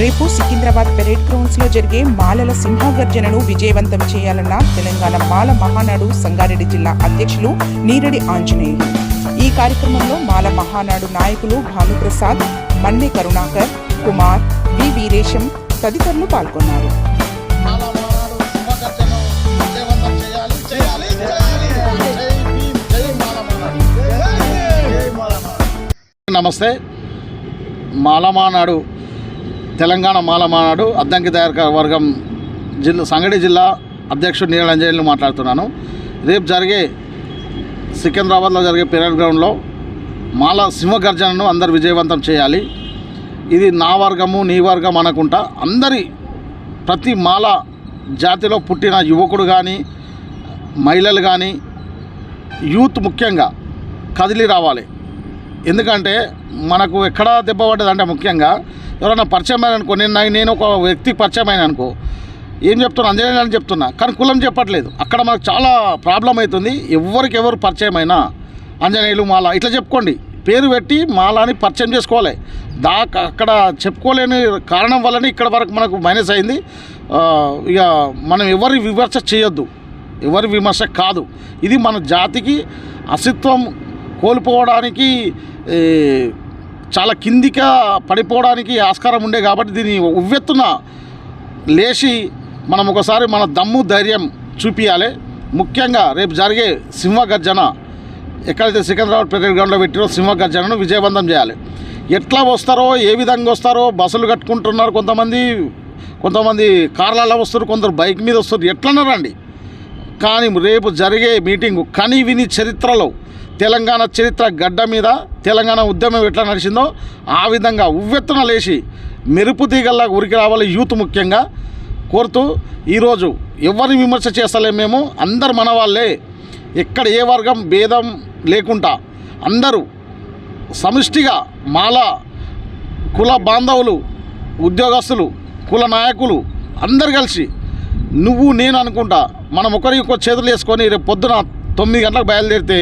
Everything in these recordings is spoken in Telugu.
రేపు సికింద్రాబాద్ పెరేడ్ గ్రౌండ్స్లో జరిగే మాలల సింహగర్జనను విజయవంతం చేయాలన్న తెలంగాణ మాల మహానాడు సంగారెడ్డి జిల్లా అధ్యక్షులు నీరడి ఆంజనేయులు. ఈ కార్యక్రమంలో మాల మహానాడు నాయకులు భానుప్రసాద్ మన్నె కరుణాకర్ కుమార్ వి వీరేశం తదితరులు పాల్గొన్నారు. నమస్తే. మాలమానాడు తెలంగాణ మాలమానాడు అద్దంకి తయారక వర్గం జిల్లా సంగడి జిల్లా అధ్యక్షుడు నీలంజలిని మాట్లాడుతున్నాను. రేపు జరిగే సికింద్రాబాద్లో జరిగే పెరేడ్ గ్రౌండ్లో మాల సింహగర్జనను అందరు విజయవంతం చేయాలి. ఇది నా వర్గము నీ వర్గం అనకుండా అందరి ప్రతి మాల జాతిలో పుట్టిన యువకుడు కానీ మహిళలు కానీ యూత్ ముఖ్యంగా కదిలి రావాలి. ఎందుకంటే మనకు ఎక్కడ దెబ్బ పడ్డదంటే ముఖ్యంగా ఎవరైనా పరిచయం అయిన అనుకో నేను నేను ఒక వ్యక్తికి పరిచయం అయిన అనుకో ఏం చెప్తున్నా అంజనేయులు అని చెప్తున్నా కానీ కులం చెప్పట్లేదు. అక్కడ మనకు చాలా ప్రాబ్లం అవుతుంది. ఎవరికి ఎవరు పరిచయం అయినా అంజనేయులు మాల ఇట్లా చెప్పుకోండి. పేరు పెట్టి మాలని పరిచయం చేసుకోవాలి. దా అక్కడ చెప్పుకోలేని కారణం వల్లనే ఇక్కడ వరకు మనకు మైనస్ అయింది. ఇక మనం ఎవరి విమర్శ చేయొద్దు. ఎవరి విమర్శ కాదు. ఇది మన జాతికి అస్తిత్వం కోల్పోవడానికి చాలా కిందిక పడిపోవడానికి ఆస్కారం ఉండే కాబట్టి దీన్ని ఉవ్వెత్తున లేచి మనం ఒకసారి మన దమ్ము ధైర్యం చూపించాలి ముఖ్యంగా రేపు జరిగే సింహగర్జన ఎక్కడైతే సికింద్రాబాద్ పెట్రోల్ గ్రౌండ్లో పెట్టిరో సింహగర్జనను విజయవంతం చేయాలి. ఎట్లా వస్తారో ఏ విధంగా వస్తారో బస్సులు కట్టుకుంటున్నారు కొంతమంది కొంతమంది కార్లలో వస్తారు కొందరు బైక్ మీద వస్తారు ఎట్లన్నా రండి. కానీ రేపు జరిగే మీటింగు కని విని చరిత్రలో తెలంగాణ చరిత్ర గడ్డ మీద తెలంగాణ ఉద్యమం ఎట్లా నడిచిందో ఆ విధంగా ఉవ్వెత్తున లేచి మెరుపు తీగల్లా ఉరికి రావాలి యూత్ ముఖ్యంగా కోరుతూ ఈరోజు ఎవరిని విమర్శ చేస్తలేము మేము? అందరు మన వాళ్ళే. ఎక్కడ ఏ వర్గం భేదం లేకుండా అందరూ సమిష్టిగా మాల కుల బాంధవులు ఉద్యోగస్తులు కుల నాయకులు అందరు కలిసి నువ్వు నేను అనుకుంటా మనం ఒకరికి ఒక చేతులు వేసుకొని రేపు పొద్దున తొమ్మిది గంటలకు బయలుదేరితే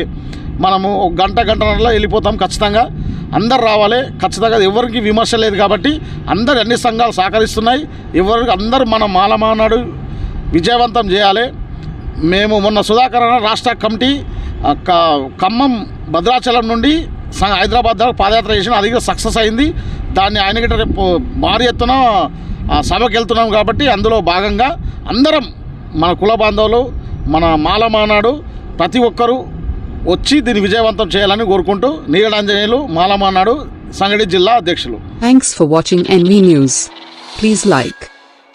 మనము గంట గంటన్నరలో వెళ్ళిపోతాం ఖచ్చితంగా. అందరు రావాలి. ఖచ్చితంగా ఎవరికి విమర్శ లేదు కాబట్టి అందరు అన్ని సంఘాలు సహకరిస్తున్నాయి. ఎవరికి అందరూ మన మాలమానాడు విజయవంతం చేయాలి. మేము మొన్న సుధాకర్ రాష్ట్ర కమిటీ క- ఖమ్మం భద్రాచలం నుండి హైదరాబాద్ పాదయాత్ర చేసిన అది సక్సెస్ అయింది. దాన్ని ఆయన గిట్ట రేపు భారీ ఎత్తున సభకి వెళ్తున్నాం కాబట్టి అందులో భాగంగా అందరం మన కుల బాంధవులు మన మాలమానాడు ప్రతి ఒక్కరూ వచ్చి దీన్ని విజయవంతం చేయాలని కోరుకుంటూ నీలడాంజనేయులు మాలమానాడు సంగడి జిల్లా అధ్యక్షులు thanks for watching NV news please like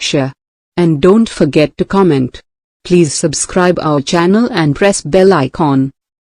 share and don't forget to comment please subscribe our channel and press bell icon.